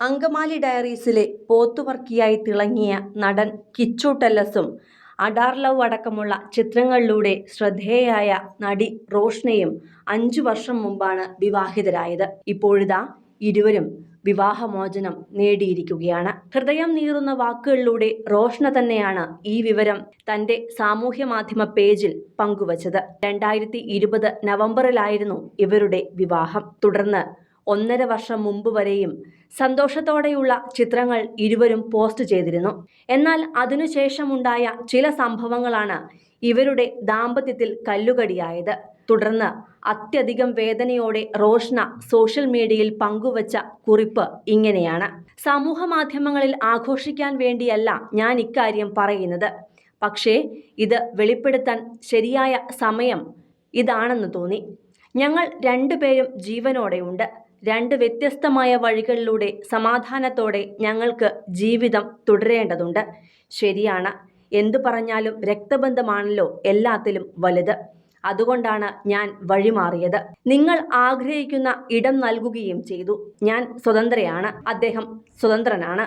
അങ്കമാലി ഡയറീസിലെ പോത്തുവർക്കിയായി തിളങ്ങിയ നടൻ കിച്ചു ടെല്ലസും അഡാർ ലവ് അടക്കമുള്ള ചിത്രങ്ങളിലൂടെ ശ്രദ്ധേയായ നടി റോഷ്നയും അഞ്ചു വർഷം മുമ്പാണ് വിവാഹിതരായത്. ഇപ്പോഴിതാ ഇരുവരും വിവാഹമോചനം നേടിയിരിക്കുകയാണ്. ഹൃദയം നീറുന്ന വാക്കുകളിലൂടെ റോഷ്ന തന്നെയാണ് ഈ വിവരം തന്റെ സാമൂഹ്യ മാധ്യമ പേജിൽ പങ്കുവച്ചത്. രണ്ടായിരത്തി ഇരുപത് നവംബറിലായിരുന്നു ഇവരുടെ വിവാഹം. തുടർന്ന് ഒന്നര വർഷം മുമ്പ് വരെയും സന്തോഷത്തോടെയുള്ള ചിത്രങ്ങൾ ഇരുവരും പോസ്റ്റ് ചെയ്തിരുന്നു. എന്നാൽ അതിനുശേഷമുണ്ടായ ചില സംഭവങ്ങളാണ് ഇവരുടെ ദാമ്പത്യത്തിൽ കല്ലുകടിയായത്. തുടർന്ന് അത്യധികം വേദനയോടെ റോഷ്ന സോഷ്യൽ മീഡിയയിൽ പങ്കുവച്ച കുറിപ്പ് ഇങ്ങനെയാണ്. സമൂഹ മാധ്യമങ്ങളിൽ ആഘോഷിക്കാൻ വേണ്ടിയല്ല ഞാൻ ഇക്കാര്യം പറയുന്നത്. പക്ഷേ ഇത് വെളിപ്പെടുത്താൻ ശരിയായ സമയം ഇതാണെന്ന് തോന്നി. ഞങ്ങൾ രണ്ടുപേരും ജീവനോടെയുണ്ട്. രണ്ട് വ്യത്യസ്തമായ വഴികളിലൂടെ സമാധാനത്തോടെ ഞങ്ങൾക്ക് ജീവിതം തുടരേണ്ടതുണ്ട്. ശരിയാണ്. എന്തു പറഞ്ഞാലും രക്തബന്ധമാണല്ലോ എല്ലാത്തിലും വലുത്. അതുകൊണ്ടാണ് ഞാൻ വഴിമാറിയത്. നിങ്ങൾ ആഗ്രഹിക്കുന്ന ഇടം നൽകുകയും ചെയ്തു. ഞാൻ സ്വതന്ത്രയാണ്. അദ്ദേഹം സ്വതന്ത്രനാണ്.